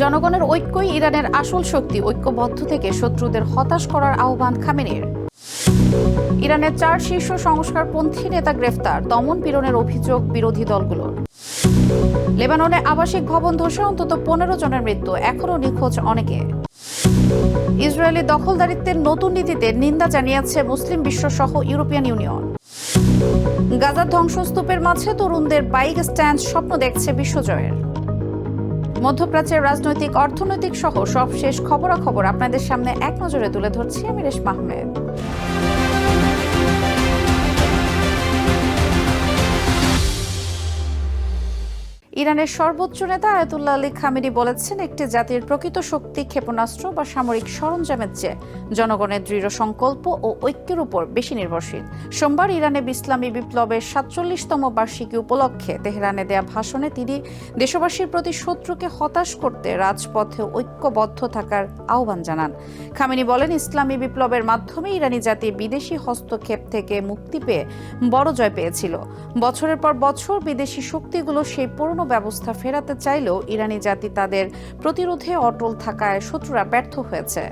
জনগণের ঐক্যই ইরানের আসল শক্তি, ঐক্যবদ্ধ থেকে শত্রুদের হতাশ করার আহ্বান খামেনির। ইরানের চার শীর্ষ সংস্কারপন্থী নেতা গ্রেফতার, দমন পীড়নের অভিযোগ বিরোধী দলগুলোর। লেবাননে আবাসিক ভবন ধসে অন্তত পনেরো জনের মৃত্যু, এখনও নিখোঁজ অনেকে। ইসরায়েলি দখলদারিত্বের নতুন নীতিতে নিন্দা জানিয়েছে মুসলিম বিশ্ব সহ ইউরোপিয়ান ইউনিয়ন। গাজার ধ্বংসস্তূপের মাঝে তরুণদের বাইক স্ট্যান্ড স্বপ্ন দেখছে বিশ্বজয়ের। মধ্যপ্রাচ্যের রাজনৈতিক, অর্থনৈতিক সহ সবশেষ খবরাখবর আপনাদের সামনে এক নজরে তুলে ধরছি আমি রেশমা আহমেদ। ইরানের সর্বোচ্চ নেতা আয়াতুল্লাহ আলী খামেনি বলেছেন, একটি জাতির প্রকৃত শক্তি ক্ষেপণাস্ত্র বা সামরিক সরঞ্জামের চেয়ে জনগণের দৃঢ় সংকল্প ও ঐক্যের উপর বেশি নির্ভরশীল। সোমবার ইরানে ইসলামী বিপ্লবের সাতচল্লিশতম বার্ষিকী উপলক্ষে তেহরানে দেয়া ভাষণে তিনি দেশবাসীর প্রতি শত্রুকে হতাশ করতে রাজপথে ঐক্যবদ্ধ থাকার আহ্বান জানান। খামেনি বলেন, ইসলামী বিপ্লবের মাধ্যমে ইরানি জাতি বিদেশি হস্তক্ষেপ থেকে মুক্তি পেয়ে বড় জয় পেয়েছিল। বছরের পর বছর বিদেশি শক্তিগুলো সেই পুরনো ব্যবস্থা ফেরাতে চাইলেও ইরানি জাতি তাদের প্রতিরোধে অটল থাকায় শত্রুরা ব্যর্থ হয়েছে।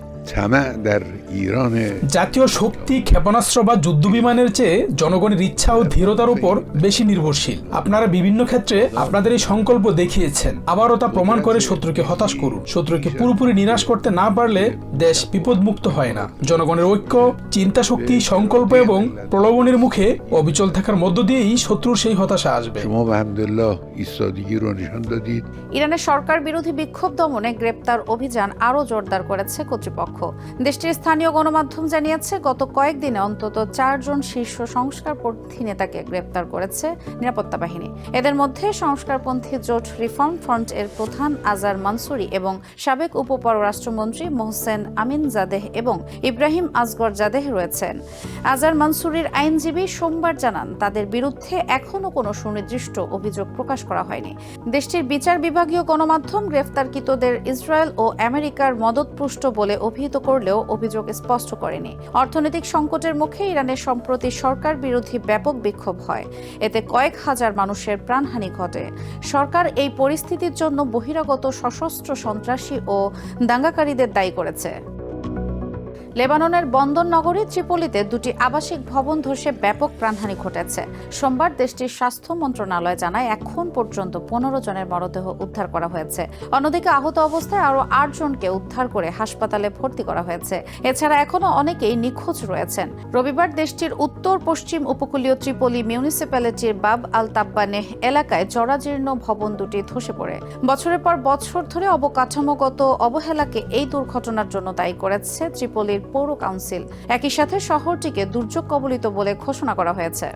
জাতীয় শক্তি ক্ষেপণাস্ত্র বা যুদ্ধ বিমানের চেয়ে জনগণের ইচ্ছা ও ধীরতার উপর বেশি নির্ভরশীল। আপনারা বিভিন্ন ক্ষেত্রে আপনাদের এই সংকল্প দেখিয়েছেন। আবারও তা প্রমাণ করে শত্রুকে হতাশ করুন। শত্রুকে পুরোপুরি নিরাশ করতে না পারলে দেশ বিপদমুক্ত হয় না। জনগণের ঐক্য চিন্তা শক্তি সংকল্প এবং প্রলোভনের মুখে অবিচল থাকার মধ্য দিয়েই শত্রুর সেই হতাশা আসবে। ইরানের সরকার বিরোধী বিক্ষোভ দমনে গ্রেপ্তার অভিযান আরও জোরদার করেছে কর্তৃপক্ষ। দেশটির স্থানীয় গণমাধ্যম জানিয়েছে, গত কয়েকদিনে অন্তত চারজন শীর্ষ সংস্কারপন্থী নেতাকে গ্রেপ্তার করেছে নিরাপত্তা বাহিনী। এদের মধ্যে সংস্কারপন্থী জোট রিফর্ম ফ্রন্ট এর প্রধান আজার মানসুরি এবং সাবেক উপপররাষ্ট্রমন্ত্রী মোহসেন আমিন জাদেহ এবং ইব্রাহিম আসগর জাদেহ রয়েছেন। আজার মানসুরির আইনজীবী সোমবার জানান, তাদের বিরুদ্ধে এখনও কোনো সুনির্দিষ্ট অভিযোগ প্রকাশ করা হয়নি। দেশটির বিচার বিভাগীয় গণমাধ্যম গ্রেফতারকৃতদের ইসরায়েল ও আমেরিকার মদতপুষ্ট বলে অভিহিত করলেও অভিযোগ স্পষ্ট করেনি। অর্থনৈতিক সংকটের মুখে ইরানের সম্প্রতি সরকার বিরোধী ব্যাপক বিক্ষোভ হয়। এতে কয়েক হাজার মানুষের প্রাণহানি ঘটে। সরকার এই পরিস্থিতির জন্য বহিরাগত সশস্ত্র সন্ত্রাসী ও দাঙ্গাকারীদের দায়ী করেছে। লেবাননের বন্দর নগরী ত্রিপলিতে দুটি আবাসিক ভবন ধসে ব্যাপক প্রাণহানি ঘটেছে। সোমবার দেশটির স্বাস্থ্য মন্ত্রণালয় জানায়, এখন পর্যন্ত পনেরো জনের মরদেহ উদ্ধার করা হয়েছে। অন্যদিকে আহত অবস্থায় আরও আট জনকে উদ্ধার করে হাসপাতালে ভর্তি করা হয়েছে। এছাড়া এখনও অনেকেই নিখোঁজ রয়েছেন। রবিবার দেশটির উত্তর পশ্চিম উপকূলীয় ত্রিপলি মিউনিসিপ্যালিটির বাব আল তাব্বানেহ এলাকায় জরাজীর্ণ ভবন দুটি ধসে পড়ে। বছরের পর বছর ধরে অবকাঠামোগত অবহেলাকে এই দুর্ঘটনার জন্য দায়ী করেছে ত্রিপলির পৌর কাউন্সিল। একই সাথে শহরটিকে দুর্যোগ কবলিত বলে ঘোষণা করা হয়েছে।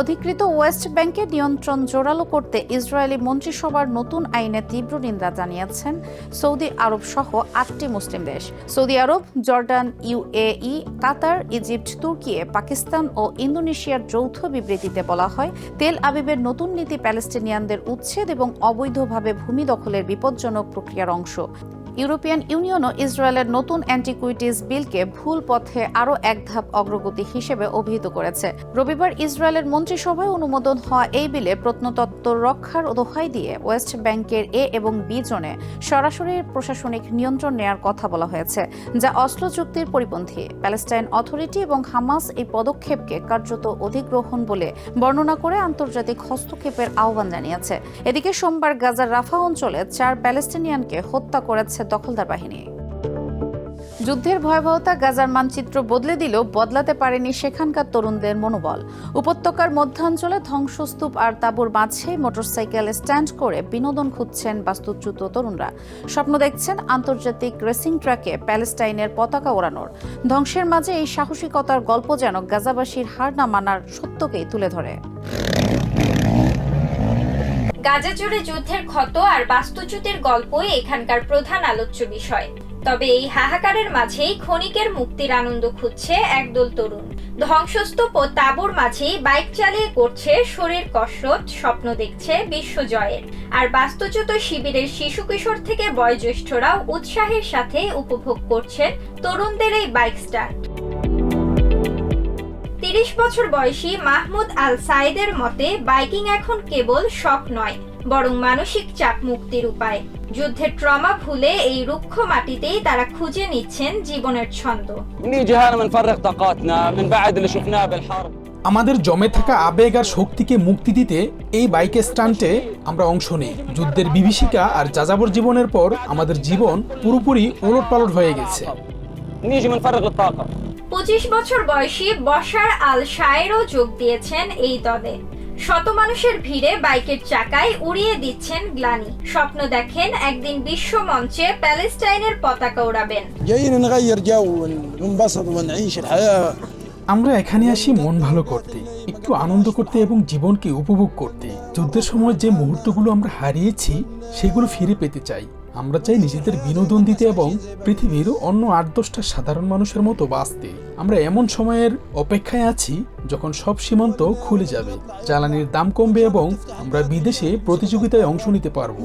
অধিকৃত ওয়েস্ট ব্যাংকের নিয়ন্ত্রণ জোরালো করতে ইসরায়েলি মন্ত্রিসভার নতুন আইনে তীব্র নিন্দা জানিয়েছেন সৌদি আরব সহ আটটি মুসলিম দেশ। সৌদি আরব, জর্ডান ইউএই কাতার, ইজিপ্ট, তুর্কি পাকিস্তান ও ইন্দোনেশিয়ার যৌথ বিবৃতিতে বলা হয়, তেল আবিবের নতুন নীতি প্যালেস্টিনিয়ানদের উচ্ছেদ এবং অবৈধভাবে ভূমি দখলের বিপজ্জনক প্রক্রিয়ার অংশ। ইউরোপিয়ান ইউনিয়নও ইসরায়েলের নতুন অ্যান্টিকুইটিস বিলকে ভুল পথে আরও এক ধাপ অগ্রগতি হিসেবে অভিহিত করেছে। রবিবার ইসরায়েলের মন্ত্রিসভায় অনুমোদন হওয়া এই বিলে প্রত্নতত্ত্ব রক্ষার দোহাই দিয়ে ওয়েস্ট ব্যাংকের এ এবং বি জোনে সরাসরি প্রশাসনিক নিয়ন্ত্রণ নেয়ার কথা বলা হয়েছে, যা অস্ত্র চুক্তির পরিপন্থী। প্যালেস্টাইন অথরিটি এবং হামাস এই পদক্ষেপকে কার্যত অধিগ্রহণ বলে বর্ণনা করে আন্তর্জাতিক হস্তক্ষেপের আহ্বান জানিয়েছে। এদিকে সোমবার গাজার রাফা অঞ্চলে চার প্যালেস্টিনিয়ানকে হত্যা করেছে দখলদার বাহিনী। যুদ্ধের ভয়াবহতা গাজার মানচিত্র বদলে দিলেও বদলাতে পারেনি সেখানকার তরুণদের মনোবল। উপত্যকার মধ্যাঞ্চলে ধ্বংসস্তূপ আর তাঁবুর মাঝে মোটরসাইকেল স্ট্যান্ড করে বিনোদন খুঁজছেন বাস্তুচ্যুত তরুণরা। স্বপ্ন দেখছেন আন্তর্জাতিক রেসিং ট্র্যাকে প্যালেস্টাইনের পতাকা ওড়ানোর। ধ্বংসের মাঝে এই সাহসিকতার গল্প যেন গাজাবাসীর হার না মানার সত্যকেই তুলে ধরে। গাজা জুড়ে যুদ্ধের ক্ষত আর বাস্তুচ্যুতির গল্পই এখানকার প্রধান আলোচ্য বিষয়। তবে এই হাহাকারের মাঝেই ক্ষণিকের মুক্তির আনন্দ খুঁজছে একদল তরুণ। ধ্বংসস্তূপ ও তাঁবুর মাঝেই বাইক চালিয়ে করছে শরীর কসরত, স্বপ্ন দেখছে বিশ্বজয়ের আর বাস্তুচ্যুত শিবিরের শিশু কিশোর থেকে বয়োজ্যেষ্ঠরাও উৎসাহের সাথে উপভোগ করছেন তরুণদের এই বাইক স্টার্ট। তিরিশ বছর বয়সী মাহমুদ আল সাইদের মতে বাইকিং এখন কেবল শখ নয় বরং মানসিক চাপ মুক্তির উপায়। যুদ্ধের ট্রমা ভুলে এই রুক্ষ মাটিতেই তারা খুঁজে নিচ্ছেন জীবনের ছন্দ। আমাদের জমে থাকা আবেগ আর শক্তিকে মুক্তি দিতে এই বাইকের স্টান্টে আমরা অংশ নিই। যুদ্ধের বিভীষিকা আর যাযাবর জীবনের পর আমাদের জীবন পুরোপুরি ওলট পালট হয়ে গেছে। পঁচিশ বছর বয়সী বসার আল শায়েরও যোগ দিয়েছেন এই দলে। শত মানুষের ভিড়ে বাইকের চাকায় উড়িয়ে দিচ্ছেন গ্লানি। স্বপ্ন দেখেন একদিন বিশ্ব মঞ্চে প্যালেস্টাইনের পতাকা উড়াবেন। আমরা এখানে আসি মন ভালো করতে একটু আনন্দ করতে এবং জীবনকে উপভোগ করতে। যুদ্ধের সময় যে মুহূর্তগুলো আমরা হারিয়েছি সেগুলো ফিরে পেতে চাই। আমরা চাই নিজেদের বিনোদন দিতে এবং পৃথিবীর অন্য আট দশটা সাধারণ মানুষের মতো বাঁচতে। আমরা এমন সময়ের অপেক্ষায় আছি যখন সব সীমান্ত খুলে যাবে, জ্বালানির দাম কমবে এবং আমরা বিদেশে প্রতিযোগিতায় অংশ নিতে পারব।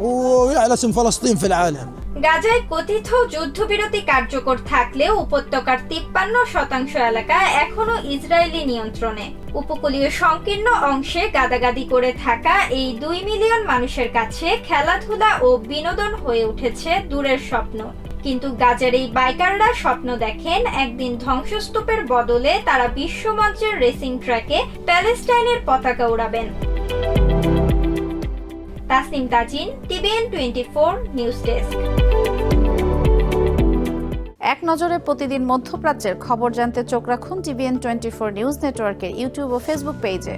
ويعلى اسم فلسطين في العالم গাজায় কথিত যুদ্ধবিরতি কার্যকর থাকলেও উপত্যকার তিপ্পান্ন শতাংশ এলাকা এখনো ইসরায়েলি নিয়ন্ত্রণে উপকূলীয় সংকীর্ণ অংশে গাদাগাদি করে থাকা এই দুই মিলিয়ন মানুষের কাছে খেলাধুলা ও বিনোদন হয়ে উঠেছে দূরের স্বপ্ন কিন্তু গাজার এই বাইকাররা স্বপ্ন দেখেন একদিন ধ্বংসস্তূপের বদলে তারা বিশ্বমঞ্চের রেসিং ট্র্যাকে প্যালেস্টাইনের পতাকা উড়াবেন Tasnim Tajin TVN twenty four news desk এক নজরে প্রতিদিন মধ্যপ্রাচ্যের খবর জানতে চোখ রাখুন টিভিএন টোয়েন্টি ফোর নিউজ নেটওয়ার্কের ইউটিউব ও ফেসবুক পেজে